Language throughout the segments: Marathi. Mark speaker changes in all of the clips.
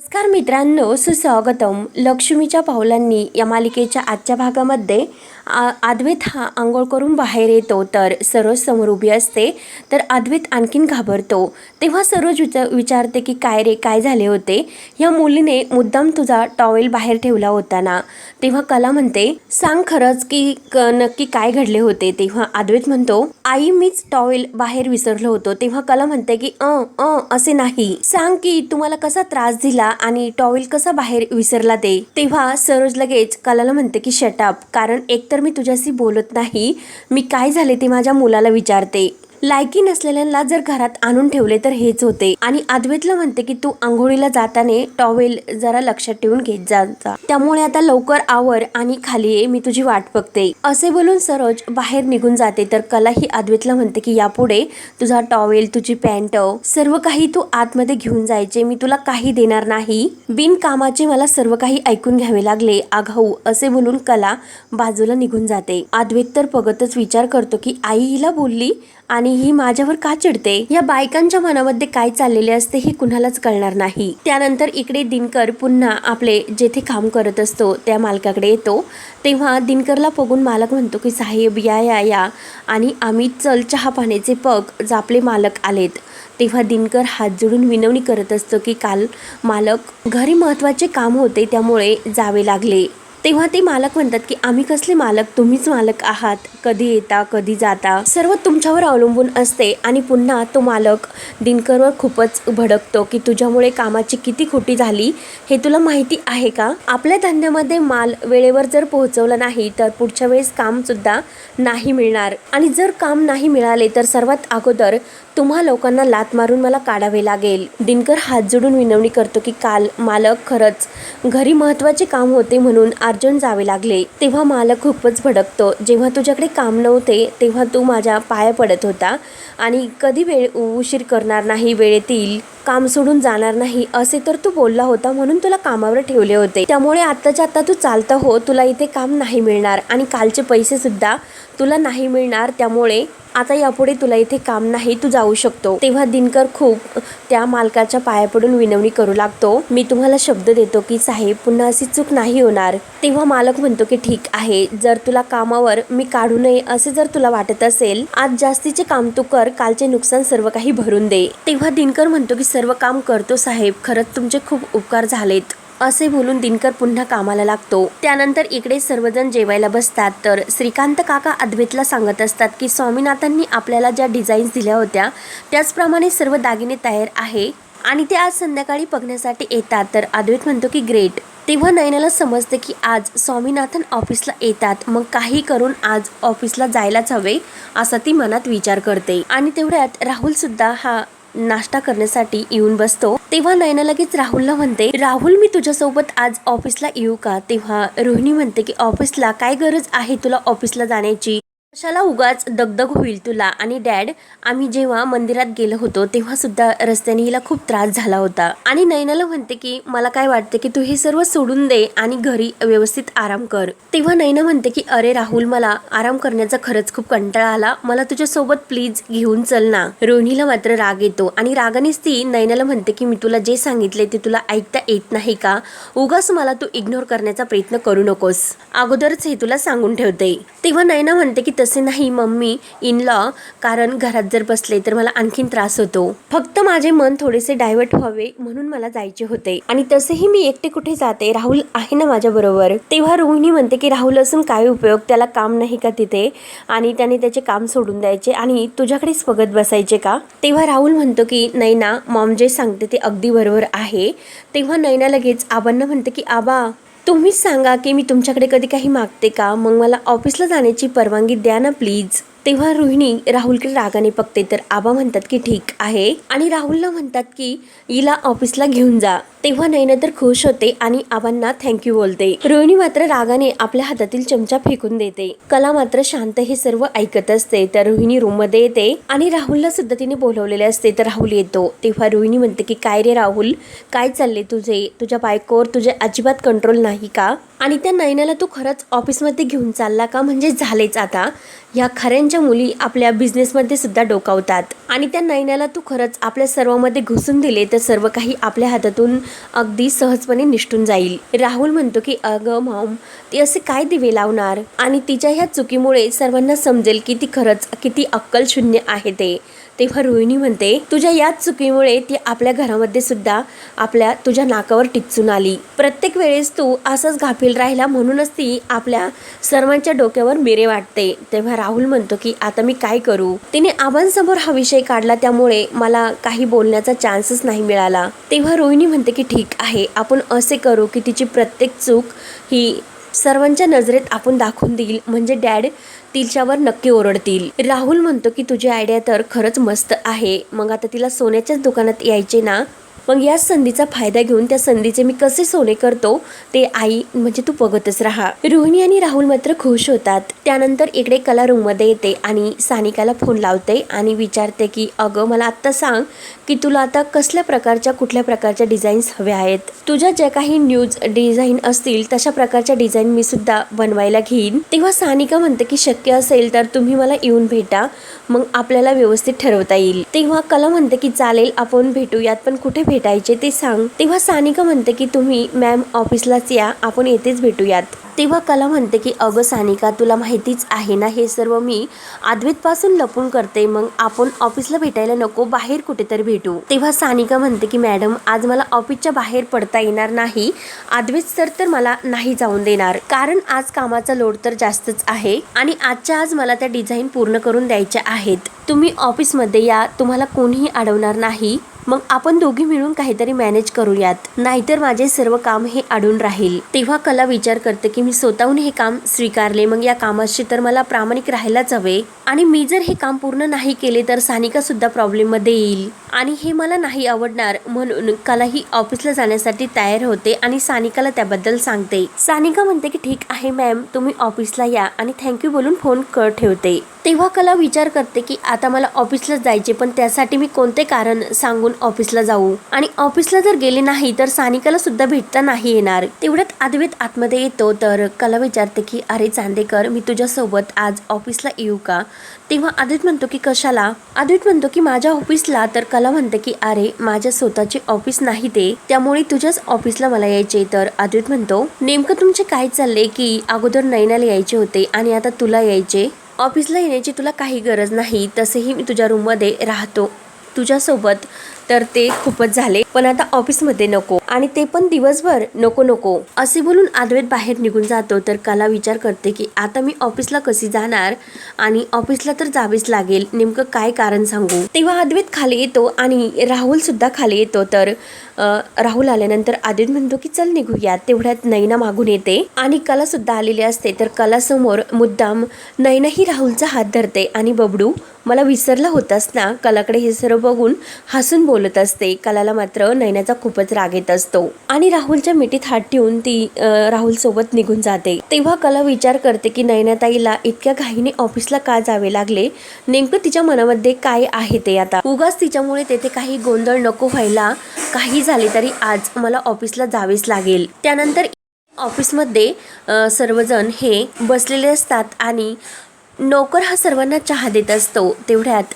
Speaker 1: नमस्कार मित्रांनो सुस्वागतम. लक्ष्मीच्या पावलांनी या मालिकेच्या आजच्या भागामध्ये आ अद्वैत हा आंघोळ करून बाहेर येतो तर सरोज समोर उभी असते तर अद्वैत आणखीन घाबरतो. तेव्हा सरोज विचार विचारते की काय रे काय झाले होते? ह्या मुलीने मुद्दाम तुझा टॉवेल बाहेर ठेवला होता ना तेव्हा कला म्हणते सांग खरंच की क नक्की काय घडले होते? तेव्हा अद्वैत म्हणतो आई मीच टॉवेल बाहेर विसरलो होतो. तेव्हा कला म्हणते की अ असे नाही. सांग की तुम्हाला कसा त्रास दिला? आणि टॉवेल कसा बाहेर विसरला ते तेव्हा सरोज लगेच कलाला म्हणते की शटअप कारण एकतर मी तुझ्याशी बोलत नाही मी काय झाले ते माझ्या मुलाला विचारते. लायकी नसलेल्यांना जर घरात आणून ठेवले तर हेच होते. आणि अद्वैतला म्हणते की तू आंघोळीला जाताना टॉवेल जरा लक्षात ठेवून घेत जा त्यामुळे आता लवकर आवर आणि खाली ये मी तुझी वाट बघते. असे बोलून सरोज बाहेर निघून जाते. तर कला ही अद्वैतला म्हणते की यापुढे तुझा टॉवेल तुझी पॅन्ट सर्व काही तू आतमध्ये घेऊन जायचे. मी तुला काही देणार नाही. बिनकामाचे मला सर्व काही ऐकून घ्यावे लागले. आघाऊ असे बोलून कला बाजूला निघून जाते. अद्वैत तर पगतच विचार करतो की आई हिला बोलली? आणि ही माझ्यावर का चिडते? या बायकांच्या मनामध्ये काय चाललेले असते हे कुणालाच कळणार नाही. त्यानंतर इकडे दिनकर पुन्हा आपले जेथे काम करत असतो त्या मालकाकडे येतो. तेव्हा दिनकरला बघून मालक म्हणतो की साहेब या या या. आणि आम्ही चल चहा पाण्याचे पग जापले मालक आलेत. तेव्हा दिनकर हात जोडून विनवणी करत असतो की काल मालक घरी महत्त्वाचे काम होते त्यामुळे जावे लागले. तेव्हा ते मालक म्हणतात की आम्ही कसले मालक? तुम्हीच मालक आहात. कधी येता कधी जाता. सर्व तुमच्यावर अवलंबून असते आणि पुन्हा तो मालक दिनकरवर खूपच भडकतो की तुझ्यामुळे कामाची किती खोटी झाली? हे तुला माहिती आहे का? आपल्या धंद्यामध्ये माल वेळेवर जर पोहोचवला नाही तर पुढच्या वेळेस कामसुद्धा नाही मिळणार. आणि जर काम नाही मिळाले तर सर्वात अगोदर तुम्हा लोकांना लात मारून मला काढावे लागेल. दिनकर हात जोडून विनवणी करतो की काल मालक खरंच घरी महत्त्वाचे काम होते म्हणून अर्जंट जावे लागले. तेव्हा मालक खूपच भडकतो. जेव्हा तुझ्याकडे काम नव्हते तेव्हा तू माझ्या पाया पडत होता आणि कधी वेळ उशीर करणार नाही वेळेत येईल काम सोडून जाणार नाही असे तर तू बोलला होता म्हणून तुला कामावर ठेवले होते. त्यामुळे आत्ताच्या आत्ता तू चालता हो तुला इथे काम नाही मिळणार आणि कालचे पैसे सुद्धा तुला नाही मिळणार त्यामुळे आता यापुढे तुला इथे काम नाही तू जाऊ शकतो. तेव्हा दिनकर खूप त्या मालकाच्या पाया पडून विनवणी करू लागतो. मी तुम्हाला शब्द देतो की साहेब पुन्हा अशी चूक नाही होणार. तेव्हा मालक म्हणतो की ठीक आहे जर तुला कामावर मी काढू नये असे जर तुला वाटत असेल आज जास्तीचे काम तू कर कालचे नुकसान सर्व काही भरून दे. तेव्हा दिनकर म्हणतो की सर्व काम करतो साहेब. खरंच तुमचे खूप उपकार झालेत. असे बोलून दिनकर पुन्हा कामाला लागतो. त्यानंतर इकडे सर्वजण जेवायला बसतात. तर श्रीकांत काका अद्वैतला सांगत असतात की स्वामीनाथांनी आपल्याला ज्या डिझाईन्स दिल्या होत्या त्याचप्रमाणे सर्व दागिने तयार आहे आणि ते आज संध्याकाळी बघण्यासाठी येतात. तर अद्वैत म्हणतो की ग्रेट. तेव्हा नयनाला समजते की आज स्वामीनाथन ऑफिसला येतात. मग काही करून आज ऑफिसला जायलाच हवे असा ती मनात विचार करते. आणि तेवढ्यात राहुल सुद्धा हा नाश्ता करण्यासाठी येऊन बसतो. तेव्हा नयना लगेच राहुलला म्हणते राहुल मी तुझ्यासोबत आज ऑफिसला येऊ का? तेव्हा रोहिणी म्हणते की ऑफिसला काय गरज आहे तुला ऑफिसला जाण्याची? कशाला उगाच दगदग होईल तुला? आणि डॅड आम्ही जेव्हा मंदिरात गेलो होतो तेव्हा सुद्धा रस्त्याने हिला खूप त्रास झाला होता. आणि नयनाला म्हणते की मला काय वाटते की तू हे सर्व सोडून दे आणि घरी व्यवस्थित आराम कर. तेव्हा नयना म्हणते की अरे राहुल मला आराम करण्याचा खरंच खूप कंटाळा आला. मला तुझ्या सोबत प्लीज घेऊन चल ना. रोहिणीला मात्र राग येतो. आणि रागानेच ती नयनाला म्हणते की मी तुला जे सांगितले ते तुला ऐकता येत नाही का? उगाच मला तू इग्नोर करण्याचा प्रयत्न करू नकोस. अगोदरच हे तुला सांगून ठेवते. तेव्हा नयना म्हणते की तसे नाही मम्मी इन लॉ कारण घरात जर बसले तर मला आणखीन त्रास होतो. फक्त माझे मन थोडेसे डायव्हर्ट व्हावे म्हणून मला जायचे होते. आणि तसेही मी एकटे कुठे जाते राहुल आहे ना माझ्या बरोबर. तेव्हा रोहिणी म्हणते की राहुल असून काय उपयोग? त्याला काम नाही का तिथे? आणि त्याने त्याचे काम सोडून द्यायचे. आणि तुझ्याकडेच बघत बसायचे का? तेव्हा राहुल म्हणतो की नैना मॉम जे सांगते ते अगदी बरोबर आहे. तेव्हा नैना लगेच आबांना म्हणते की आबा तुम्हीच सांगा की मी तुमच्याकडे कधी काही मागते का? मग मला ऑफिसला जाण्याची परवानगी द्या ना प्लीज. तेव्हा रोहिणी राहुलकडे रागाने बघते तर आबा म्हणतात की ठीक आहे. आणि राहुलला म्हणतात की हिला ऑफिसला घेऊन जा. तेव्हा नैना तर खुश होते आणि आबांना थँक्यू बोलते. रोहिणी मात्र रागाने आपल्या हातातील चमचा फेकून देते. कला मात्र शांत हे सर्व ऐकत असते. तर रोहिणी रूममध्ये येते आणि राहुलला सुद्धा तिने बोलवलेले असते. तर राहुल येतो. तेव्हा रोहिणी म्हणते की काय रे राहुल? काय चालले तुझे? तुझ्या बायकोवर तुझे अजिबात कंट्रोल नाही का? आणि त्या नैनाला तू खरंच ऑफिसमध्ये घेऊन चालला का? म्हणजे झालेच आता. ह्या खऱ्यांच्या मुली आपल्या बिझनेसमध्ये सुद्धा डोकावतात. आणि त्या नैन्याला तू खरंच आपल्या सर्वांमध्ये घुसून दिले तर सर्व काही आपल्या हातातून अगदी सहजपणे निष्ठून जाईल. राहुल म्हणतो की अगं मॉम ती असे काय दिवे लावणार? आणि तिच्या ह्या चुकीमुळे सर्वांना समजेल की ती खरंच किती अक्कल शून्य आहे ते. तेव्हा रोहिणी म्हणते तुझ्या याच चुकीमुळे ती आपल्या घरामध्ये सुद्धा आपल्या तुझ्या नाकावर टिचून आली. प्रत्येक वेळेस तू असंच घाफील राहिला म्हणूनच ती आपल्या सर्वांच्या डोक्यावर मिरे वाटते. तेव्हा राहुल म्हणतो की आता मी काय करू? तिने आबांसमोर हा विषय काढला त्यामुळे मला काही बोलण्याचा चान्सच नाही मिळाला. तेव्हा रोहिणी म्हणते की ठीक आहे आपण असे करू की तिची प्रत्येक चूक ही सर्वांच्या नजरेत आपण दाखवून देईल. म्हणजे डॅड तिच्यावर नक्की ओरडतील. राहुल म्हणतो की तुझी आयडिया तर खरंच मस्त आहे. मग आता तिला सोन्याच्याच दुकानात यायचे ना? मग या संधीचा फायदा घेऊन त्या संधीचे मी कसे सोने करतो ते आई म्हणजे तू बघतच राहा. रोहिणी आणि राहुल मात्र खुश होतात. त्यानंतर इकडे कला रूममध्ये येते आणि सानिकाला फोन लावते आणि विचारते की अगं मला आत्ता सांग की तुला आता कसल्या प्रकारच्या कुठल्या प्रकारच्या डिझाईन्स हव्या आहेत? तुझ्या ज्या काही न्यूज डिझाईन असतील तशा प्रकारच्या डिझाईन मी सुद्धा बनवायला घेईन. तेव्हा सानिका म्हणते की शक्य असेल तर तुम्ही मला येऊन भेटा. मग आपल्याला व्यवस्थित ठरवता येईल. तेव्हा कला म्हणते की चालेल आपण भेटूयात पण कुठे भेटायचे ते सांग. तेव्हा सानिका म्हणते की तुम्ही मॅम ऑफिसलाच या. आपण येथेच भेटूयात. तेव्हा कला म्हणते की अगं सानिका तुला माहितीच आहे ना हे सर्व मी आद्वेतपासून लपून करते. मग आपण ऑफिसला भेटायला नको बाहेर कुठेतरी भेटू. तेव्हा सानिका म्हणते की मॅडम आज मला ऑफिसच्या बाहेर पडता येणार नाही. आद्वेत सर तर मला नाही जाऊन देणार. कारण आज कामाचा लोड तर जास्तच आहे आणि आजच्या आज मला त्या डिझाईन पूर्ण करून द्यायच्या आहेत. तुम्ही ऑफिसमध्ये या. तुम्हाला कोणीही अडवणार नाही. मग आपण दोघी मिळून काहीतरी मॅनेज करूयात. नाहीतर माझे सर्व काम हे अडून राहील. तेव्हा कला विचार करते की मी स्वतःहून हे काम स्वीकारले मग या कामाशी तर मला प्रामाणिक राहायलाच हवे. आणि मी जर हे काम पूर्ण नाही केले तर सानिका सुद्धा प्रॉब्लेममध्ये येईल. आणि हे मला नाही आवडणार म्हणून कला ही ऑफिसला जाण्यासाठी तयार होते आणि सानिकाला त्याबद्दल सांगते. सानिका म्हणते की ठीक आहे मॅम तुम्ही ऑफिसला या आणि थँक्यू बोलून फोन कर ठेवते. तेव्हा कला विचार करते की आता मला ऑफिसला जायचे पण त्यासाठी मी कोणते कारण सांगून ऑफिसला जाऊ? आणि ऑफिसला जर गेले नाही तर सानिकाला सुद्धा भेटता नाही येणार. तेवढ्यात अद्वैत आतमध्ये येतो तर कला विचारते की अरे चांदेकर मी तुझ्यासोबत आज ऑफिसला येऊ का? तेव्हा अद्वैत म्हणतो की कशाला? अद्वैत म्हणतो की माझ्या ऑफिसला तर कला म्हणते की अरे माझ्या स्वतःचे ऑफिस नाही ते त्यामुळे तुझ्याच ऑफिसला मला यायचे. तर अद्वैत म्हणतो नेमकं तुमचे काय चालले की अगोदर नैनाला यायचे होते आणि आता तुला यायचे? ऑफिसला येण्याची तुला काही गरज नाही तसेही मी तुझ्या रूममध्ये राहतो. तुझ्यासोबत तर ते खूपच झाले. पण आता ऑफिसमध्ये नको आणि ते पण दिवसभर नको नको. असे बोलून अद्वैत बाहेर निघून जातो. तर कला विचार करते की आता मी ऑफिसला कशी जाणार आणि ऑफिसला तर जावेच लागेल. नेमकं काय कारण सांगू? तेव्हा अद्वैत खाली येतो आणि राहुल सुद्धा खाली येतो. तर राहुल आल्यानंतर अद्वैत म्हणतो की चल निघूया. तेवढ्यात नैना मागून येते आणि कला सुद्धा आलेली असते. तर कला समोर मुद्दाम नैना ही राहुलचा हात धरते. आणि बबडू मला विसरला होतास ना? कलाकडे हे सर्व बघून हसून बोल बोलत असते. कलाला मात्र नैनाचा खूपच राग येत असतो. आणि राहुलच्या मिठीत हात ठेवून ती राहुल सोबत निघून जाते. तेव्हा कला विचार करते की नैनाताईला इतक्या घाईने ऑफिसला का जावे लागले? नेमकं तिच्या मनामध्ये काय आहे ते आता? उगाच तिच्यामुळे तेथे काही गोंधळ नको व्हायला काही झाले तरी आज मला ऑफिसला जावेच लागेल. त्यानंतर ऑफिसमध्ये सर्वजण हे बसलेले असतात आणि नोकर हा सर्वांना चहा देत असतो तेवढ्यात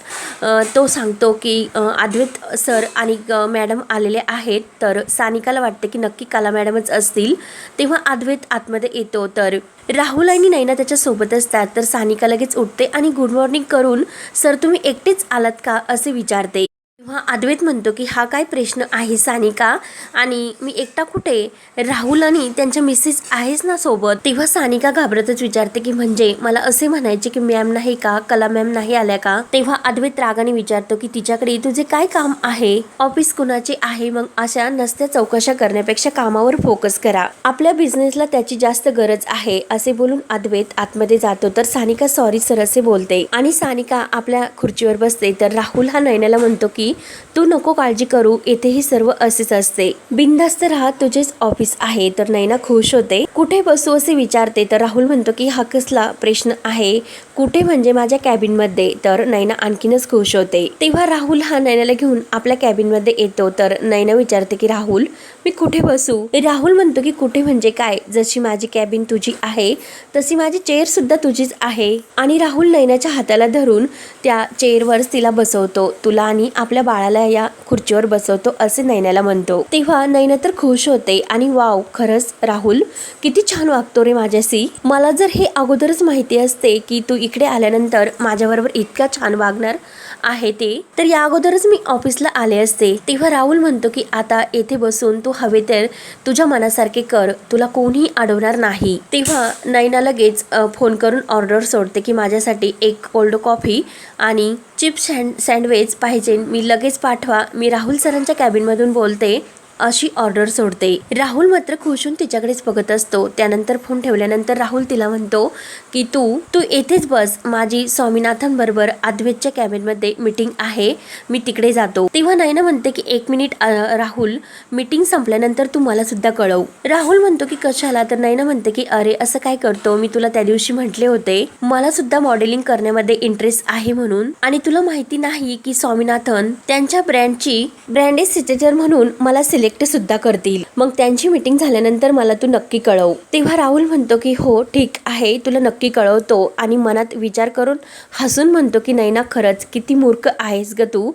Speaker 1: तो सांगतो की अद्वैत सर आणि मॅडम आलेले आहेत तर सानिकाला वाटते की नक्की कला मॅडमच असतील. तेव्हा अद्वैत आतमध्ये येतो तर राहुल आणि नैना त्याच्यासोबत असतात तर सानिका लगेच उठते आणि गुड मॉर्निंग करून सर तुम्ही एकटेच आलात का? असे विचारते. तेव्हा अद्वैत म्हणतो की हा काय प्रश्न आहे सानिका? आणि मी एकटा कुठे? राहुल आणि त्यांच्या मिसेस आहेच ना सोबत. तेव्हा सानिका घाबरतच विचारते की म्हणजे मला असे म्हणायचे की मॅम नाही का? कला मॅम नाही आल्या का? तेव्हा अद्वैत रागाने विचारतो की तिच्याकडे तुझे काय काम आहे? ऑफिस कुणाचे आहे? मग अशा नसत्या चौकशा करण्यापेक्षा कामावर फोकस करा. आपल्या बिझनेसला त्याची जास्त गरज आहे असे बोलून अद्वैत आतमध्ये जातो. तर सानिका सॉरी सर असे बोलते. आणि सानिका आपल्या खुर्चीवर बसते. तर राहुल हा नयनाला म्हणतो की तू नको काळजी करू येथेही सर्व असेच असते. बिंदास्त राहा तुझेच ऑफिस आहे. तर नैना खुश होते. कुठे बसू असे विचारते? तर राहुल म्हणतो की हा कसला प्रश्न आहे? कुठे म्हणजे माझ्या कॅबिनमध्ये? तर नैना आणखीनच खुश होते. तेव्हा राहुल हा नैनाला घेऊन आपल्या कॅबिनमध्ये येतो. तर नैना विचारते की राहुल मी कुठे बसू? राहुल म्हणतो की कुठे म्हणजे काय? जशी माझी कॅबिन तुझी आहे तशी माझी चेअर सुद्धा तुझीच आहे. आणि राहुल नैनाच्या हाताला धरून त्या चेअरवरच तिला बसवतो. तुला आणि आपल्या बाळाला या खुर्चीवर बसवतो असे नैनाला म्हणतो. तेव्हा नैना तर खुश होते आणि वाव खरंच राहुल किती छान वागतो रे माझ्याशी. मला जर हे अगोदरच माहिती असते की तू इकडे आल्यानंतर माझ्याबरोबर इतका छान वागणार आहे ते तर या अगोदरच मी ऑफिसला आले असते. तेव्हा राहुल म्हणतो की आता येथे बसून तू हवे तर तुझ्या मनासारखे कर. तुला कोणीही अडवणार नाही. तेव्हा नैना लगेच फोन करून ऑर्डर सोडते की माझ्यासाठी एक कोल्ड कॉफी आणि चिप्स सँड सँडविच पाहिजे. मी लगेच पाठवा. मी राहुल सरांच्या कॅबिनमधून बोलते. अशी ऑर्डर सोडते. राहुल मात्र खुशून होऊन तिच्याकडेच बघत असतो. त्यानंतर फोन ठेवल्यानंतर राहुल तिला म्हणतो की तू तू येथेच बस. माझी स्वामीनाथन बरोबर अद्वैतच्या कॅबिनमध्ये मीटिंग आहे. मी तिकडे जातो. तेव्हा नयना म्हणते की एक मिनिट राहुल. मीटिंग संपल्यानंतर तू मला सुद्धा कळव. राहुल म्हणतो की कशाला? तर नयना म्हणते की अरे असं काय करतो? मी तुला त्या दिवशी म्हटले होते मला सुद्धा मॉडेलिंग करण्यामध्ये इंटरेस्ट आहे म्हणून. आणि तुला माहिती नाही की स्वामीनाथन त्यांच्या ब्रँडची ब्रँडेड सिग्नेचर म्हणून मला सिलेक्ट सुद्धा करतील. मग त्यांची मीटिंग झाल्यानंतर मला तू नक्की कळव. तेव्हा राहुल म्हणतो की हो ठीक आहे तुला नक्की कळवतो. आणि मनात विचार करून हसून म्हणतो की नैना खरंच किती मूर्ख आहेस ग तू.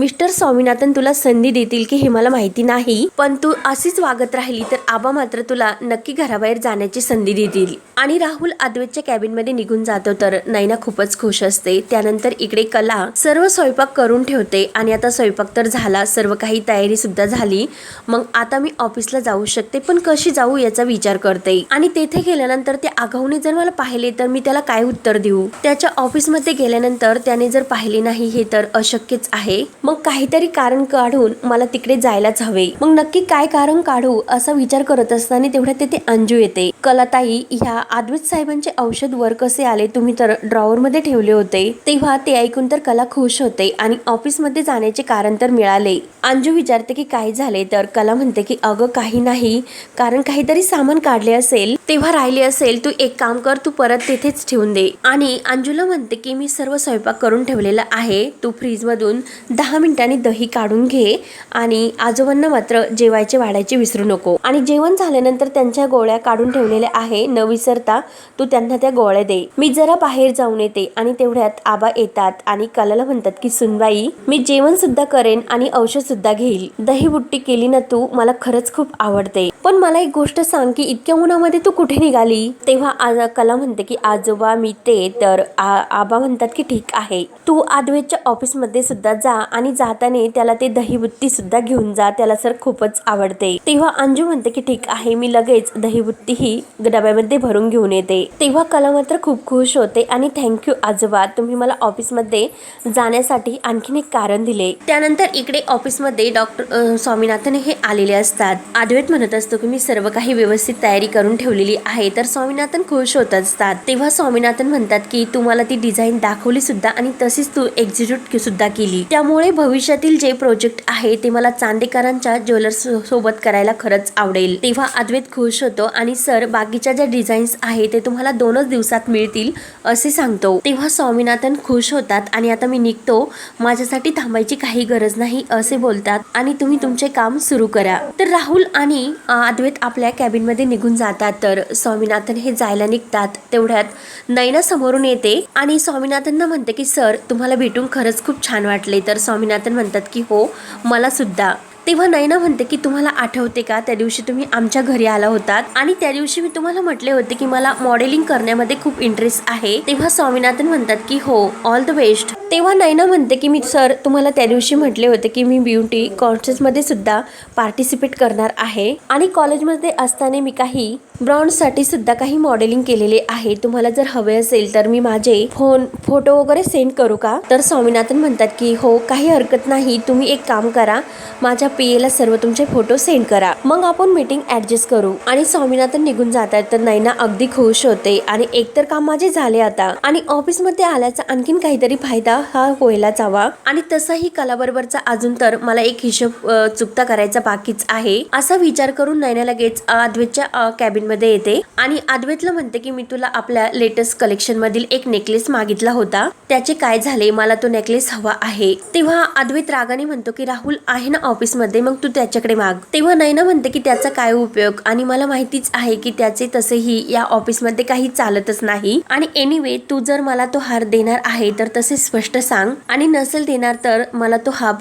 Speaker 1: मिस्टर स्वामीनाथन तुला संधी देतील की हे मला माहिती नाही पण तू अशीच वागत राहिली तर आबा मात्र तुला नक्की घराबाहेर जाण्याची संधी देतील. आणि राहुल अद्वैतच्या कॅबिनमध्ये निघून जातो तर नैना खूपच खुश असते. त्यानंतर इकडे कला सर्व स्वयंपाक करून ठेवते आणि आता स्वयंपाक तर झाला सर्व काही तयारी सुद्धा झाली. मग आता मी ऑफिसला जाऊ शकते पण कशी जाऊ याचा विचार करते. आणि तेथे गेल्यानंतर ते आगाऊने जर मला पाहिले तर मी त्याला काय उत्तर देऊ? त्याच्या ऑफिसमध्ये गेल्यानंतर त्याने जर पाहिले नाही हे तर अशक्यच आहे. मग काहीतरी कारण काढून मला तिकडे जायलाच हवे. मग नक्की काय कारण काढू असा विचार करत असताना तेवढ्या तिथे अंजू येते. कलाताई ह्या अद्वैत साहेबांचे औषध वर कसे आले तुम्ही तर ड्रॉवर मध्ये ठेवले होते. तेव्हा ते ऐकून तर कला खुश होते आणि ऑफिसमध्ये जाण्याचे कारण तर मिळाले. अंजू विचारते की काय झाले तर कला म्हणते की अगं काही नाही. कारण काहीतरी सामान काढले असेल तेव्हा राहिले असेल. तू एक काम कर तू परत तेथेच ठेवून दे. आणि अंजूला म्हणते की मी सर्व स्वयंपाक करून ठेवलेला आहे. तू फ्रीज मधून दहा दहा मिनिटांनी दही काढून घे आणि आजोबांना मात्र जेवायचे वाढायचे विसरू नको. आणि जेवण झाल्यानंतर त्यांच्या गोळ्या काढून ठेवलेल्या आहे न विसरता तू त्यांना त्या गोळ्या दे. मी जरा बाहेर जाऊन येते आणि तेवढ्यात आबा येतात आणि कलाला म्हणतात की सुनबाई मी जेवण सुद्धा करेन आणि औषध सुद्धा घेईल. दही बुट्टी केली ना तू मला खरंच खूप आवडते. पण मला एक गोष्ट सांग की इतक्या उन्हामध्ये तू कुठे निघाली? तेव्हा आज कला म्हणते की आजोबा मी ते तर आ- आबा म्हणतात की ठीक आहे. तू आदवेच्या ऑफिसमध्ये सुद्धा जा आणि जाताना त्याला ते दहीबुत्ती सुद्धा घेऊन जा. त्याला सर खूपच आवडते. तेव्हा अंजू म्हणते की ठीक आहे मी लगेच दहीबुत्ती ही डब्यामध्ये भरून घेऊन येते. तेव्हा कला मात्र खूप खुश होते आणि थँक्यू आजोबा. तुम्ही मला ऑफिसमध्ये जाण्यासाठी आणखीन एक कारण दिले. त्यानंतर इकडे ऑफिसमध्ये डॉक्टर स्वामीनाथन हे आलेले असतात. आदवेत म्हणत असतात असतो की मी सर्व काही व्यवस्थित तयारी करून ठेवलेली आहे. तर स्वामीनाथन खुश होत असतात. तेव्हा स्वामीनाथन म्हणतात की तुम्हाला ती डिझाईन दाखवली सुद्धा आणि तशीच तू एक्झिक्यूट सुद्धा केली. त्यामुळे भविष्यातील जे प्रोजेक्ट आहे ते मला चांदेकरांच्या ज्वेलर्स सोबत करायला खरंच आवडेल. तेव्हा अद्वैत खुश होतो आणि सर बाकीच्या ज्या डिझाईन्स आहे ते तुम्हाला दोनच दिवसात मिळतील असे सांगतो. तेव्हा स्वामीनाथन खुश होतात आणि आता मी निघतो. माझ्यासाठी थांबायची काही गरज नाही असे बोलतात. आणि तुम्ही तुमचे काम सुरू करा. तर राहुल आणि अद्वैत आपल्या कॅबिनमध्ये निघून जातात. तर स्वामीनाथन हे जायला निघतात तेवढ्यात नैना समोरून येते आणि स्वामीनाथनना म्हणते की सर तुम्हाला भेटून खरंच खूप छान वाटले. तर स्वामीनाथन म्हणतात की हो मला सुद्धा. तेव्हा नैना म्हणते की तुम्हाला आठवते का त्या दिवशी तुम्ही आमच्या घरी आला होतात? आणि त्या दिवशी मी तुम्हाला म्हटले होते की मला मॉडेलिंग करण्यामध्ये खूप इंटरेस्ट आहे. तेव्हा स्वामीनाथन म्हणतात की हो ऑल द बेस्ट तेव्हा नैना म्हणते की मी सर तुम्हाला त्या दिवशी म्हटले होते की मी ब्युटी कॉन्शियसमध्ये सुद्धा पार्टिसिपेट करणार आहे. आणि कॉलेजमध्ये असताना मी काही ब्रॉन्डसाठी सुद्धा काही मॉडेलिंग केलेले आहे. तुम्हाला जर हवे असेल तर मी माझे फोन फोटो वगैरे सेंड करू का? तर स्वामीनाथन म्हणतात की हो काही हरकत नाही. तुम्ही एक काम करा. माझ्या पीएला सर्व तुमचे फोटो सेंड करा. मग आपण मीटिंग ऍडजस्ट करू. आणि स्वामीनाथन निघून जातात. तर नैना अगदी खुश होते. आणि एकतर काम माझे झाले आता. आणि ऑफिसमध्ये आल्याचा आणखीन काहीतरी फायदा हा व्हायलाच हवा. आणि तसाही कलाबरोबरचा अजून तर मला एक हिशोब चुकता करायचा बाकीच आहे. असा विचार करून नैना लगेच अद्वैतच्या कॅबिन मध्ये येते. आणि अद्वैतला म्हणते की मी तुला आपल्या लेटेस्ट कलेक्शन मधील एक नेकलेस मागितला होता. त्याचे काय झाले? मला तो नेकलेस हवा आहे. तेव्हा अद्वैत रागाने म्हणतो की राहुल आहे ना ऑफिसमध्ये? मग तू त्याच्याकडे माग. तेव्हा नैना म्हणते की त्याचा काय उपयोग? आणि मला माहितीच आहे की त्याचे तसेही या ऑफिसमध्ये काही चालतच नाही. आणि एनिवे तू जर मला तो हार देणार आहे तर तसे स्पष्ट सांग. आणि नसेल देणार तर मला तो हा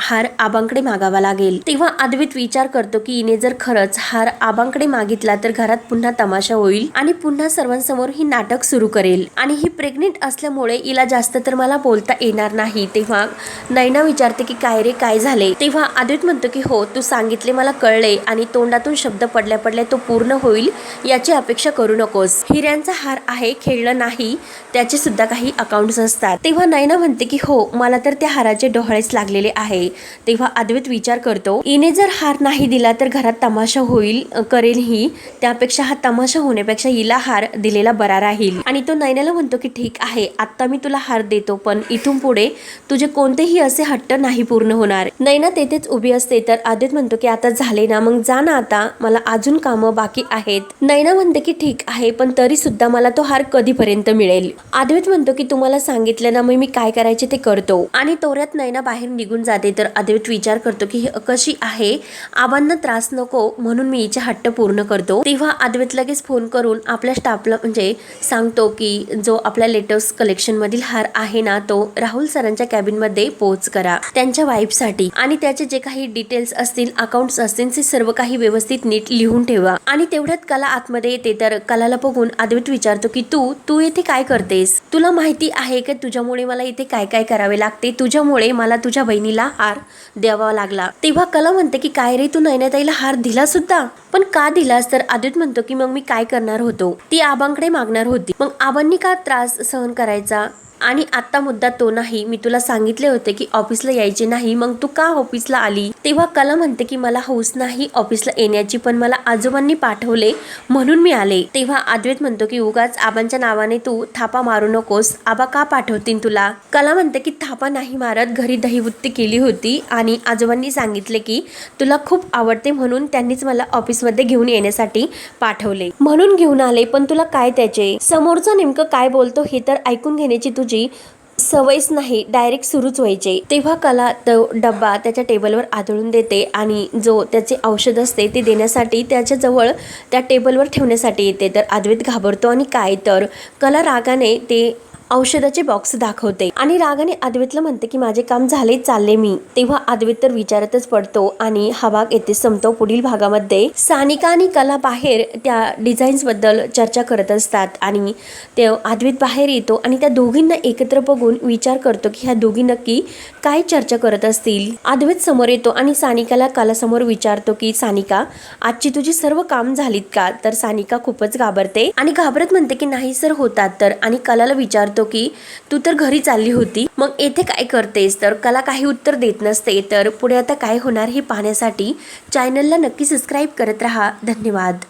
Speaker 1: हार आबांकडे मागावा लागेल. तेव्हा अद्वैत विचार करतो की इने जर खरंच हार आबांकडे मागितला तर घरात पुन्हा तमाशा होईल आणि पुन्हा सर्वांसमोर ही नाटक सुरू करेल. आणि ही प्रेग्नेंट असल्यामुळे हिला जास्त तर मला बोलता येणार नाही. तेव्हा नैना विचारते की काय रे काय झाले? तेव्हा अद्वैत म्हणतो की हो तू सांगितले मला कळले आणि तोंडातून शब्द पडल्या पडल्या तो पूर्ण होईल याची अपेक्षा करू नकोस. हिऱ्यांचा हार आहे खेळलं नाही त्याचे सुद्धा काही अकाउंट्स असतात. तेव्हा नैना म्हणते की हो मला तर त्या हाराचे डोहाळेच लागलेले आहे. तेव्हा अद्वैत विचार करतो हिने जर हार नाही दिला तर घरात तमाशा होईल करेल ही त्या यापेक्षा हा तमाशा होण्यापेक्षा हिला हार दिलेला बरा राहील. आणि तो नैनाला म्हणतो की ठीक आहे आता मी तुला हार देतो पण इथून पुढे तुझे कोणतेही असे हट्ट नाही पूर्ण होणार. नैना तेथेच उभी असते तर आदित म्हणतो की आता झाले ना मग जा ना आता मला अजून कामं बाकी आहेत. नैना म्हणते की ठीक आहे पण तरी सुद्धा मला तो हार कधीपर्यंत मिळेल? आद्वैत म्हणतो की तुम्हाला सांगितलं ना मग मी काय करायचे ते करतो. आणि तोऱ्यात नैना बाहेर निघून जाते तर अद्वैत विचार करतो की ही कशी आहे? आबांना त्रास नको म्हणून मी हिचे हट्ट पूर्ण करतो. तेव्हा अद्वैत लगेच फोन करून आपल्या स्टाफला म्हणजे सांगतो की जो आपल्या लेटेस्ट कलेक्शनमधील हार आहे ना तो राहुल सरांच्या कॅबिनमध्ये पोच करा त्यांच्या वाईफसाठी. आणि त्याचे जे काही डिटेल्स असतील अकाउंट्स असतील ते सर्व काही व्यवस्थित नीट लिहून ठेवा. आणि तेवढ्यात कला आतमध्ये येते तर कलाला बघून अद्वैत विचारतो की तू तू येथे काय करतेस? तुला माहिती आहे की तुझ्यामुळे मला इथे काय काय करावे लागते? तुझ्यामुळे मला तुझ्या बहिणीला हार द्यावा लागला. तेव्हा कला म्हणते की काय रे तू नैनाताईला हार दिला सुद्धा पण का दिलास? तर आदित म्हणतो की मग मी काय करणार होतो? ती आबांकडे मागणार होती. मग आबांनी का त्रास सहन करायचा? आणि आता मुद्दा तो नाही. मी तुला सांगितले होते की ऑफिसला यायचे नाही. मग तू का ऑफिसला आली? तेव्हा कला म्हणते की मला हौस नाही. ऑफिसला येण्याची पण मला आजोबांनी पाठवले म्हणून मी आले. तेव्हा अद्वैत म्हणतो की उगाच आबांच्या नावाने तू थापा मारू नकोस. आबा का पाठवतील तुला? कला म्हणते की थापा नाही मारत. घरी दहीवृत्ती केली होती आणि आजोबांनी सांगितले की तुला खूप आवडते म्हणून त्यांनीच मला ऑफिसमध्ये घेऊन येण्यासाठी पाठवले. म्हणून घेऊन आले. पण तुला काय त्याचे? समोरचा नेमकं काय बोलतो हे तर ऐकून घेण्याची तुझी सवयच नाही डायरेक्ट सुरूच व्हायचे. तेव्हा कला तो डब्बा त्याच्या टेबलवर आदळून देते आणि जो त्याचे औषध असते ते देण्यासाठी त्याच्याजवळ त्या टेबलवर ठेवण्यासाठी येते. तर अद्वैत घाबरतो आणि काय? तर कला रागाने ते औषधाचे बॉक्स दाखवते. आणि रागाने अद्वैतला म्हणते की माझे काम झाले चालले मी. तेव्हा अद्वैत तर विचारातच पडतो आणि हा भाग येथे संपतो. पुढील भागामध्ये सानिका आणि कला बाहेर त्या डिझाईन्सबद्दल चर्चा करत असतात आणि ते अद्वैत बाहेर येतो आणि त्या दोघींना एकत्र बघून विचार करतो की ह्या दोघी नक्की काय चर्चा करत असतील? अद्वैत समोर येतो आणि सानिकाला कलासमोर विचारतो की सानिका आजची तुझी सर्व काम झालीत का? तर सानिका खूपच घाबरते आणि घाबरत म्हणते की नाही सर होतात तर. आणि कलाला विचारतो की तू तर घरी चालली होती. मग येथे काय करतेस? तर कला काही उत्तर देत नसते. तर पुढे आता काय होणार हे पाहण्यासाठी चॅनलला नक्की सबस्क्राईब करत राहा. धन्यवाद.